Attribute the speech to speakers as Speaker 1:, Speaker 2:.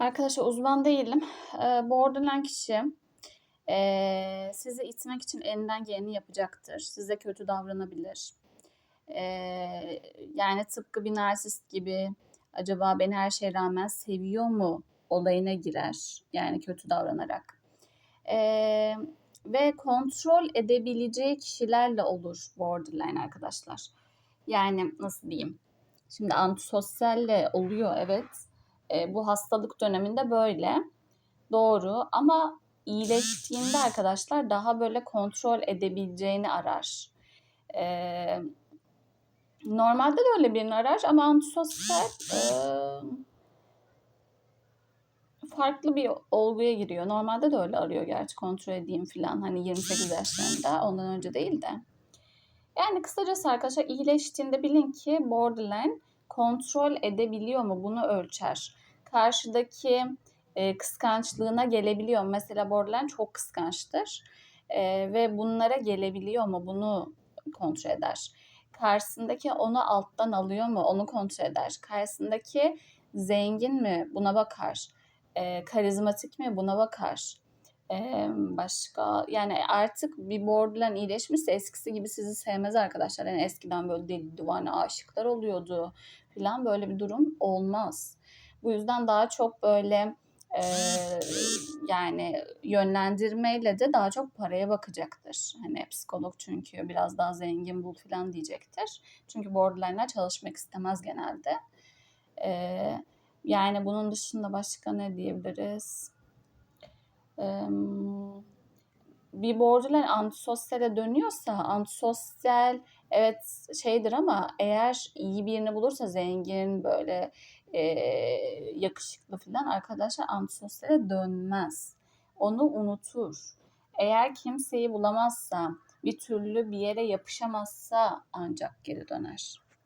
Speaker 1: Arkadaşlar uzman değilim. Eee, borderline kişi eee, sizi itmek için elinden geleni yapacaktır. Size kötü davranabilir. Eee, yani tıpkı bir narsist gibi acaba beni her şeye rağmen seviyor mu olayına girer. Yani kötü davranarak. Eee, ve kontrol edebileceği kişilerle olur borderline arkadaşlar. Yani nasıl diyeyim? Şimdi antisosyalle oluyor evet. E, bu hastalık döneminde böyle. Doğru ama iyileştiğinde arkadaşlar daha böyle kontrol edebileceğini arar. E, normalde de öyle birini arar ama antisosyal e, farklı bir olguya giriyor. Normalde de öyle arıyor gerçi kontrol edeyim falan. Hani 28 yaşlarında ondan önce değil de. Yani kısacası arkadaşlar iyileştiğinde bilin ki borderline kontrol edebiliyor mu bunu ölçer. Karşıdaki e, kıskançlığına gelebiliyor? Mesela borderline çok kıskançtır e, ve bunlara gelebiliyor mu bunu kontrol eder. Karşısındaki onu alttan alıyor mu onu kontrol eder. Karşısındaki zengin mi buna bakar. E, karizmatik mi buna bakar. Ee, başka yani artık bir borderline iyileşmişse eskisi gibi sizi sevmez arkadaşlar. Yani eskiden böyle deli divane aşıklar oluyordu falan böyle bir durum olmaz. Bu yüzden daha çok böyle e, yani yönlendirmeyle de daha çok paraya bakacaktır. Hani psikolog çünkü biraz daha zengin bul falan diyecektir. Çünkü borderline'lar çalışmak istemez genelde. E, yani bunun dışında başka ne diyebiliriz? Bir borderline antisosyale dönüyorsa antisosyal evet şeydir ama eğer iyi birini bulursa zengin böyle e, yakışıklı falan arkadaşlar antisosyale dönmez. Onu unutur. Eğer kimseyi bulamazsa bir türlü bir yere yapışamazsa ancak geri döner.